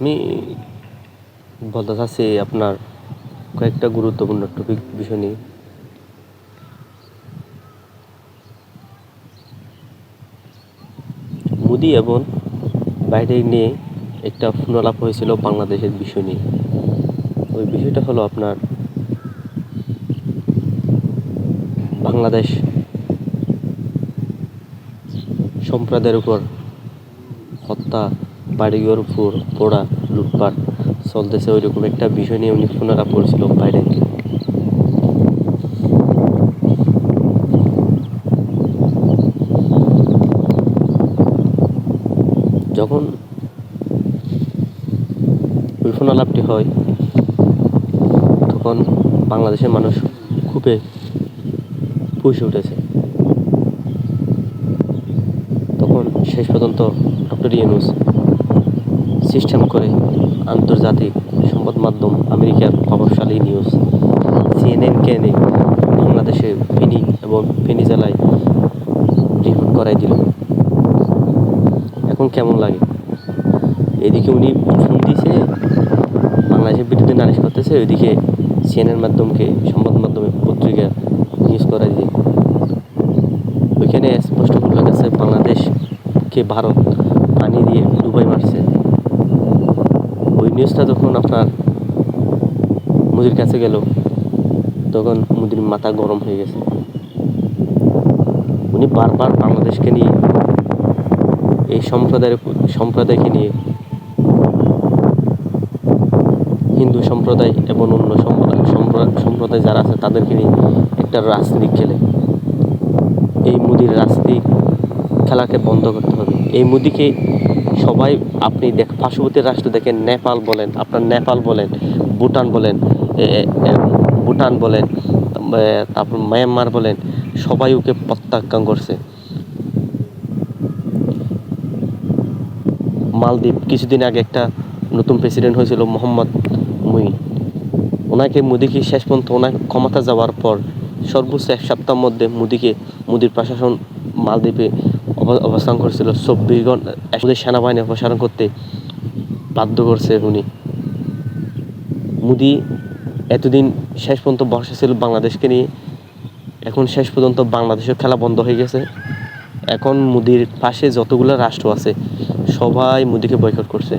আমি বলতে চাচ্ছি আপনার কয়েকটা গুরুত্বপূর্ণ টপিক বিষয় নিয়ে। মোদি এবং বাইডেন নিয়ে একটা ফোনালাপ হয়েছিল বাংলাদেশের বিষয় নিয়ে। ওই বিষয়টা হলো আপনার বাংলাদেশ সম্প্রদায়ের উপর হত্যা বাড়িঘর পোড়া, লুটপাট চলতেছে ওইরকম একটা বিষয় নিয়ে উনি ফোনালাপ করেছিল বাইডেনকে যখন ওই ফোনালাপটি হয়, তখন বাংলাদেশের মানুষ খুবই ফুসে উঠেছে। তখন শেষ পর্যন্ত ডক্টর ইউনুস সিস্টেম করে আন্তর্জাতিক সংবাদ মাধ্যম আমেরিকার প্রভাবশালী নিউজ। সিএনএনকে এনে বাংলাদেশে ফেনী এবং ফেনী জেলায় রিপোর্ট করাই দিল। এখন কেমন লাগে? এদিকে উনি ফোন দিয়েছে বাংলাদেশের বিরুদ্ধে নালিশ করতেছে, ওইদিকে সিএনএন মাধ্যমকে সংবাদ মাধ্যমে পত্রিকা নিউজ করাই দিয়ে ওইখানে স্পষ্ট গেছে, বাংলাদেশকে ভারত পানি দিয়ে ডুবাই মারছে। নিউজটা যখন আপনার মুদির কাছে গেল, তখন মুদির মাথা গরম হয়ে গেছে। উনি বারবার বাংলাদেশকে নিয়ে, এই সম্প্রদায়ের সম্প্রদায়কে নিয়ে, হিন্দু সম্প্রদায় এবং অন্য সম্প্রদায়, সম্প্র- সম্প্রদায় যারা আছে তাদেরকে নিয়ে একটা রাজনীতি খেলে। এই মুদির রাজনীতি খেলাকে বন্ধ করতে হবে। এই মুদিকে সবাই আপনি দেখ পার্শ্ববর্তী রাষ্ট্র দেখেন, নেপাল বলেন, আপনার নেপাল বলেন, ভুটান বলেন ভুটান বলেন তারপর মায়ানমার বলেন, সবাই ওকে প্রত্যাখ্যান করছে। মালদ্বীপ, কিছুদিন আগে একটা নতুন প্রেসিডেন্ট হয়েছিল মোহাম্মদ মুই ওনাকে মোদিকে শেষ পর্যন্ত ওনাকে ক্ষমতা যাওয়ার পর সর্বোচ্চ এক সপ্তাহের মধ্যে মোদিকে, মোদির প্রশাসন মালদ্বীপে অবস্থান করছিল। চব্বিশ ঘণ্টা সেনাবাহিনী অপসারণ করতে বাধ্য করছে উনি। মোদি এতদিন শেষ পর্যন্ত বর্ষা ছিল বাংলাদেশকে নিয়ে। এখন শেষ পর্যন্ত বাংলাদেশের খেলা বন্ধ হয়ে গেছে। এখন মোদির পাশে যতগুলো রাষ্ট্র আছে, সবাই মোদিকে বয়কট করছে।